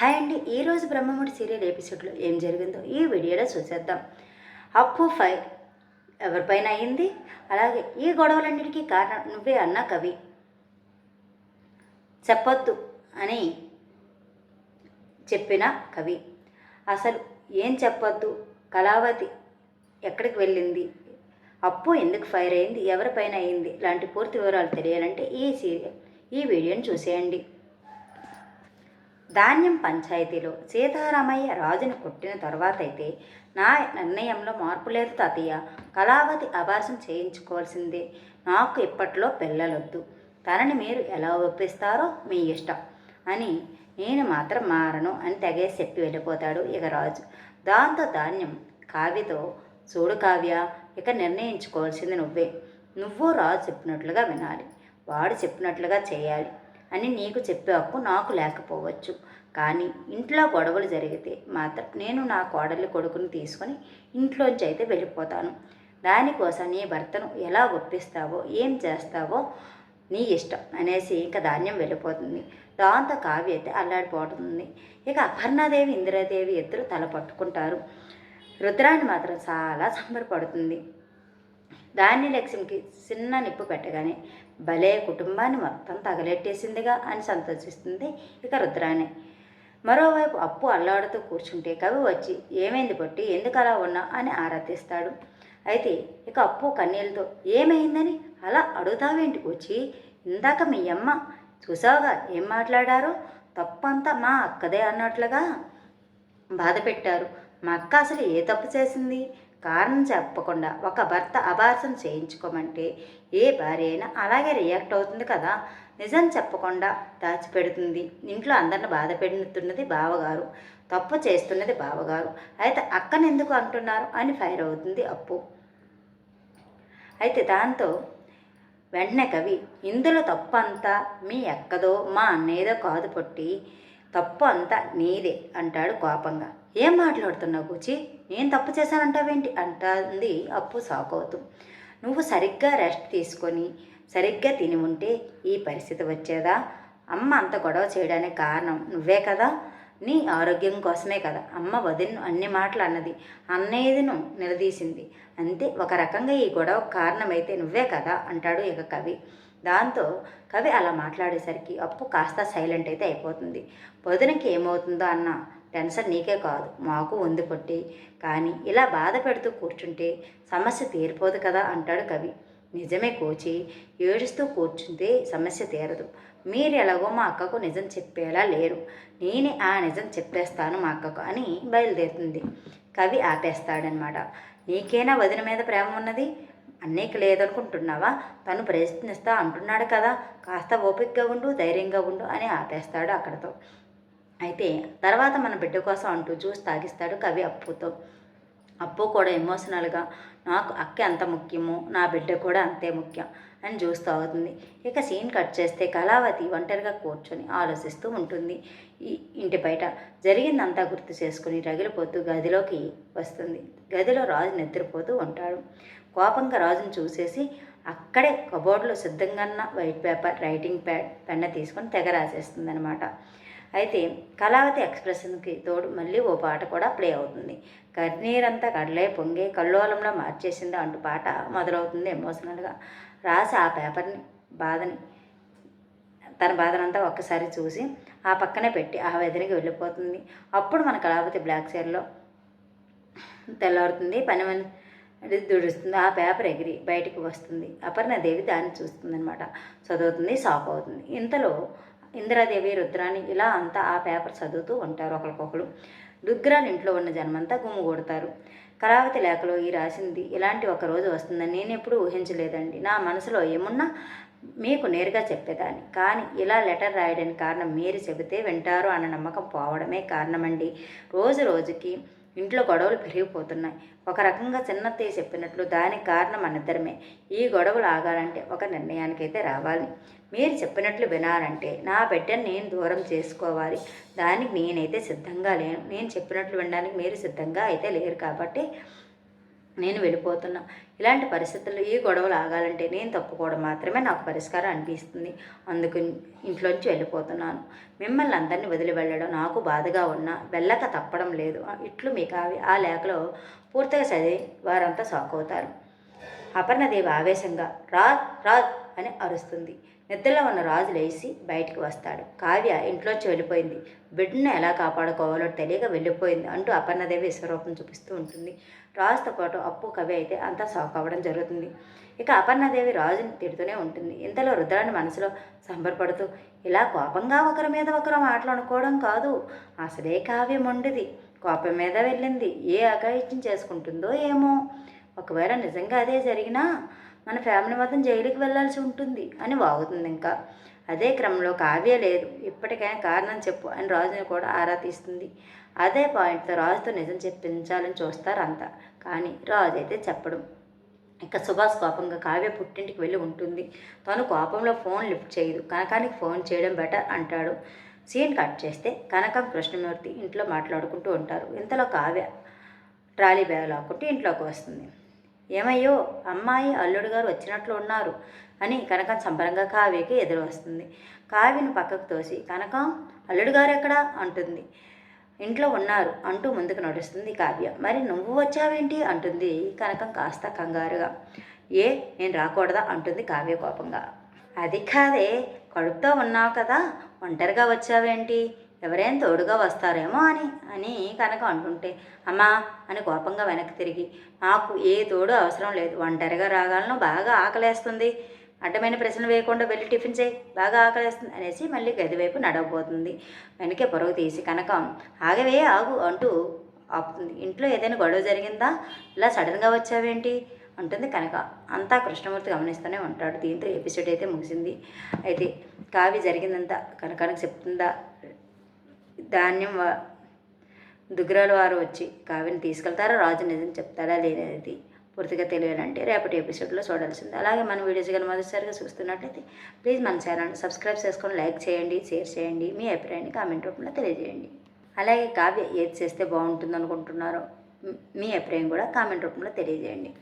Hi అండి. ఈరోజు Brahmamudi serial ఎపిసోడ్లో ఏం జరిగిందో ఈ వీడియోలో చూసేద్దాం. అప్పు ఫైర్ ఎవరిపైన అయింది? అలాగే ఈ గొడవలన్నిటికీ కారణం నువ్వే అన్న కవి. చెప్పొద్దు అని చెప్పిన కవి. అసలు ఏం చెప్పొద్దు? కళావతి ఎక్కడికి వెళ్ళింది? అప్పు ఎందుకు ఫైర్ అయింది? ఎవరిపైన అయింది? లాంటి పూర్తి వివరాలు తెలియాలంటే ఈ సీరియల్ ఈ వీడియోని చూసేయండి. ధాన్యం పంచాయతీలో సీతారామయ్య రాజును కొట్టిన తర్వాత అయితే నా నిర్ణయంలో మార్పు లేదు తాతయ్య. కళావతి అభాసం చేయించుకోవాల్సిందే. నాకు ఇప్పట్లో పిల్లలొద్దు తనని మీరు ఎలా ఒప్పిస్తారో మీ ఇష్టం అని నేను మాత్రం మారను అని తెగేసి చెప్పి వెళ్ళిపోతాడు ఇక రాజు. దాంతో ధాన్యం కావ్యతో చూడు కావ్య ఇక నిర్ణయించుకోవాల్సింది నువ్వే. నువ్వు రాజు చెప్పినట్లుగా వినాలి. వాడు చెప్పినట్లుగా చేయాలి. అని నీకు చెప్పే హక్కు నాకు లేకపోవచ్చు. కానీ ఇంట్లో గొడవలు జరిగితే మాత్రం నేను నా కోడలి కొడుకుని తీసుకొని ఇంట్లోంచి అయితే వెళ్ళిపోతాను. దానికోసం నీ భర్తను ఎలా ఒప్పిస్తావో ఏం చేస్తావో నీ ఇష్టం అనేసి ఇంకా ధాన్యం వెళ్ళిపోతుంది. దాంతో కావ్య అయితే అల్లాడిపోతుంది. ఇక అపర్ణాదేవి ఇందిరాదేవి ఇద్దరు తల పట్టుకుంటారు. రుద్రాన్ని మాత్రం చాలా సంబరపడుతుంది. దాన్ని లక్ష్మికి చిన్న నిప్పు పెట్టగానే భలే కుటుంబాన్ని మొత్తం తగలెట్టేసిందిగా అని సంతోషిస్తుంది ఇక రుద్రాణి. మరోవైపు అప్పు అల్లాడుతూ కూర్చుంటే కవి వచ్చి ఏమైంది పొట్టి? ఎందుకు అలా ఉన్నా అని ఆరాధిస్తాడు అయితే ఇక అప్పు కన్నీళ్ళతో ఏమైందని? అలా అడుగుతావేంటికి వచ్చి ఇందాక మీ అమ్మ చూసావుగా ఏం మాట్లాడారో? తప్పంతా మా అక్కదే అన్నట్లుగా బాధ పెట్టారు మా అక్క అసలు ఏ తప్పు చేసింది? కారణం చెప్పకుండా ఒక భర్త అభాసం చేయించుకోమంటే ఏ భార్య అయినా అలాగే రియాక్ట్ అవుతుంది కదా. నిజం చెప్పకుండా దాచిపెడుతుంది. ఇంట్లో అందరిని బాధ పెడుతున్నది బావగారు. తప్పు చేస్తున్నది బావగారు. అయితే అక్కని ఎందుకు అంటున్నారు అని ఫైర్ అవుతుంది అప్పు. అయితే దాంతో వెంటనే కవి ఇందులో తప్పు అంతా మీ ఎక్కదో మా అన్నయ్యదో కాదు పొట్టి. తప్పు అంతా నీదే అంటాడు కోపంగా. ఏం మాట్లాడుతున్నావు కూచి? నేను తప్పు చేశానంటావేంటి? అంటుంది అప్పు సాకవుతూ. నువ్వు సరిగ్గా రెస్ట్ తీసుకొని సరిగ్గా తిని ఉంటే ఈ పరిస్థితి వచ్చేదా? అమ్మ అంత గొడవ చేయడానికి కారణం నువ్వే కదా? నీ ఆరోగ్యం కోసమే కదా. అమ్మ వదిన్ను అన్ని మాటలు అన్నది. అన్నయ్యను నిలదీసింది. అంతే ఒక రకంగా ఈ గొడవ కారణమైతే నువ్వే కదా? అంటాడు ఇక కవి. దాంతో కవి అలా మాట్లాడేసరికి అప్పు కాస్త సైలెంట్ అయితే అయిపోతుంది. వదినకి ఏమవుతుందో అన్న టెన్షన్ నీకే కాదు. మాకు ఉంది పొట్టి. కానీ ఇలా బాధ పెడుతూ కూర్చుంటే సమస్య తీరిపోదు కదా అంటాడు కవి. నిజమే కోచి. ఏడుస్తూ కూర్చుంటే సమస్య తీరదు. మీరు ఎలాగో మా అక్కకు నిజం చెప్పేలా లేరు. నేనే ఆ నిజం చెప్పేస్తాను మా అక్కకు అని బయలుదేరుతుంది. కవి ఆపేస్తాడనమాట. నీకేనా వదిన మీద ప్రేమ ఉన్నది? అన్నయ్యకి లేదనుకుంటున్నావా? తను ప్రయత్నిస్తా అంటున్నాడు కదా. కాస్త ఓపికగా ఉండు ధైర్యంగా ఉండు అని ఆపేస్తాడు అక్కడతో. అయితే తర్వాత మన బిడ్డ కోసం అంటూ జ్యూస్ తాగిస్తాడు కవి అప్పుతో. అప్పు కూడా ఎమోషనల్గా నాకు అక్క ఎంత ముఖ్యమో నా బిడ్డ కూడా అంతే ముఖ్యం అని జ్యూస్ తాగుతుంది. ఇక సీన్ కట్ చేస్తే కళావతి ఒంటరిగా కూర్చొని ఆలోచిస్తూ ఉంటుంది. ఈ ఇంటి బయట జరిగిందంతా గుర్తు చేసుకుని రగిలిపోతూ గదిలోకి వస్తుంది. గదిలో రాజు నిద్రపోతూ ఉంటాడు. కోపంగా రాజును చూసేసి అక్కడే కబోర్డ్లో సిద్ధంగా ఉన్న వైట్ పేపర్ రైటింగ్ ప్యాడ్ పెన్న తీసుకొని తెగ రాసేస్తుంది అనమాట అయితే కళావతి ఎక్స్ప్రెషన్కి తోడు మళ్ళీ ఓ పాట కూడా ప్లే అవుతుంది. కన్నీరంతా కడలే పొంగే కల్లోలంలో మార్చేసింది అంటూ పాట మొదలవుతుంది ఎమోషనల్గా. రాసి ఆ పేపర్ని బాధని తన బాధనంతా ఒక్కసారి చూసి ఆ పక్కనే పెట్టి ఆ వెదరికి వెళ్ళిపోతుంది. అప్పుడు మన కళావతి బ్లాక్ చీరలో తెల్లవారుతుంది పని మని దుడుస్తుంది ఆ పేపర్ ఎగిరి బయటికి వస్తుంది. అపర్ణ దేవి దాన్ని చూస్తుందనమాట చదువుతుంది షాక్ అవుతుంది. ఇంతలో ఇందిరాదేవి రుద్రాని ఇలా అంతా ఆ పేపర్ చదువుతూ ఉంటారు. ఒకరికొకరు రుద్రాని ఇంట్లో ఉన్న జనమంతా గుమ్ము కొడతారు. కళావతి లేఖలో ఈ రాసింది ఇలాంటి ఒక రోజు వస్తుందని నేను ఎప్పుడూ ఊహించలేదండి. నా మనసులో ఏమున్నా మీకు నేరుగా చెప్పేదాన్ని. కానీ ఇలా లెటర్ రాయడానికి కారణం మీరు చెబితే వింటారు అన్న నమ్మకం పోవడమే కారణమండి. రోజు రోజుకి ఇంట్లో గొడవలు పెరిగిపోతున్నాయి. ఒక రకంగా చిన్నత్తయ్య చెప్పినట్లు దానికి కారణం అనిద్దరమే. ఈ గొడవలు ఆగాలంటే ఒక నిర్ణయానికైతే రావాలి. మీరు చెప్పినట్లు వినాలంటే నా బిడ్డను నేను దూరం చేసుకోవాలి. దానికి నేనైతే సిద్ధంగా లేను. నేను చెప్పినట్లు వినడానికి మీరు సిద్ధంగా అయితే లేరు కాబట్టి నేను వెళ్ళిపోతున్నా. ఇలాంటి పరిస్థితుల్లో ఈ గొడవలు ఆగాలంటే నేను తప్పుకోవడం మాత్రమే నాకు పరిష్కారం అనిపిస్తుంది. అందుకు ఇంట్లోంచి వెళ్ళిపోతున్నాను. మిమ్మల్ని అందరినీ వదిలి వెళ్ళడం నాకు బాధగా ఉన్నా వెళ్ళక తప్పడం లేదు. ఇట్లు మీకు కావి ఆ లేఖలో పూర్తిగా చదివి వారంతా షాక్ అవుతారు. అపర్ణదేవి ఆవేశంగా రా రా అని అరుస్తుంది. నిద్రలో ఉన్న రాజు లేచి బయటికి వస్తాడు. కావ్య ఇంట్లోంచి వెళ్ళిపోయింది బిడ్డను ఎలా కాపాడుకోవాలో తెలియక వెళ్ళిపోయింది అంటూ అపర్ణదేవి విశ్వరూపం చూపిస్తూ ఉంటుంది. రాజుతో పాటు అప్పు కవి అయితే అంతా షాక్ అవ్వడం జరుగుతుంది. ఇక అపర్ణదేవి రాజుని తిడుతూనే ఉంటుంది. ఇంతలో రుద్రాన్ని మనసులో సంబరపడుతూ ఇలా కోపంగా ఒకరి మీద ఒకరు మాటలు అనుకోవడం కాదు. అసలే కావ్యం ఉండేది కోపం మీద వెళ్ళింది. ఏ అఘాయిత్యం చేసుకుంటుందో ఏమో. ఒకవేళ నిజంగా అదే జరిగినా మన ఫ్యామిలీ మొత్తం జైలుకి వెళ్ళాల్సి ఉంటుంది అని వాగుతుంది ఇంకా. అదే క్రమంలో కావ్య లేదు. ఇప్పటికైనా కారణం చెప్పు అని రాజుని కూడా ఆరా తీస్తుంది. అదే పాయింట్తో రాజుతో నిజం చెప్పించాలని చూస్తారు అంతా. కానీ రాజు అయితే చెప్పడం. ఇక సుభాష్ కోపంగా కావ్య పుట్టింటికి వెళ్ళి ఉంటుంది. తను కోపంలో ఫోన్ లిఫ్ట్ చేయదు. కనకానికి ఫోన్ చేయడం బెటర్ అంటాడు. సీన్ కట్ చేస్తే కనకం కృష్ణమూర్తి ఇంట్లో మాట్లాడుకుంటూ ఉంటారు. ఇంతలో కావ్య ట్రాలీ బ్యాగ్ లాక్కుంటూ ఇంట్లోకి వస్తుంది. ఏమయ్యో అమ్మాయి అల్లుడు గారు వచ్చినట్లు ఉన్నారు అని కనకం సంబరంగా కావ్యకి ఎదురు వస్తుంది కావ్యను పక్కకు తోసి కనకం అల్లుడు గారు ఎక్కడా అంటుంది. ఇంట్లో ఉన్నారు అంటూ ముందుకు నడుస్తుంది కావ్య. మరి నువ్వు వచ్చావేంటి? అంటుంది కనకం కాస్త కంగారుగా. ఏ నేను రాకూడదా? అంటుంది కావ్య కోపంగా. అది కాదే కడుపుతో ఉన్నావు కదా ఒంటరిగా వచ్చావేంటి? ఎవరైనా తోడుగా వస్తారేమో అని అని కనుక అంటుంటే అమ్మా అని కోపంగా వెనక్కి తిరిగి నాకు ఏ తోడు అవసరం లేదు. ఒంటరిగా రాగాలను బాగా ఆకలేస్తుంది. అడ్డమైన ప్రశ్న వేయకుండా వెళ్ళి టిఫిన్ చేయి. బాగా ఆకలేస్తుంది అనేసి మళ్ళీ గది వైపు నడవబోతుంది. వెనకే పొరవు తీసి కనకం ఆగవే ఆగు అంటూ ఆపుతుంది. ఇంట్లో ఏదైనా గొడవ జరిగిందా? ఇలా సడన్గా వచ్చావేంటి? అంటుంది కనుక. అంతా కృష్ణమూర్తి గమనిస్తూనే ఉంటాడు. దీంతో ఎపిసోడ్ అయితే ముగిసింది. అయితే కావి జరిగిందంతా కనకానికి చెప్తుందా? ధాన్యం దుగ్గురాల వారు వచ్చి కావిని తీసుకెళ్తారా? రాజు నిజం చెప్తాడా లేదనేది పూర్తిగా తెలియాలంటే రేపటి ఎపిసోడ్లో చూడాల్సింది. అలాగే మన వీడియోస్ కానీ మొదటిసారిగా చూస్తున్నట్లయితే ప్లీజ్ మన ఛానల్ సబ్స్క్రైబ్ చేసుకొని లైక్ చేయండి షేర్ చేయండి మీ అభిప్రాయాన్ని కామెంట్ రూపంలో తెలియజేయండి. అలాగే కావ్య ఏది చేస్తే బాగుంటుంది అనుకుంటున్నారో మీ అభిప్రాయం కూడా కామెంట్ రూపంలో తెలియజేయండి.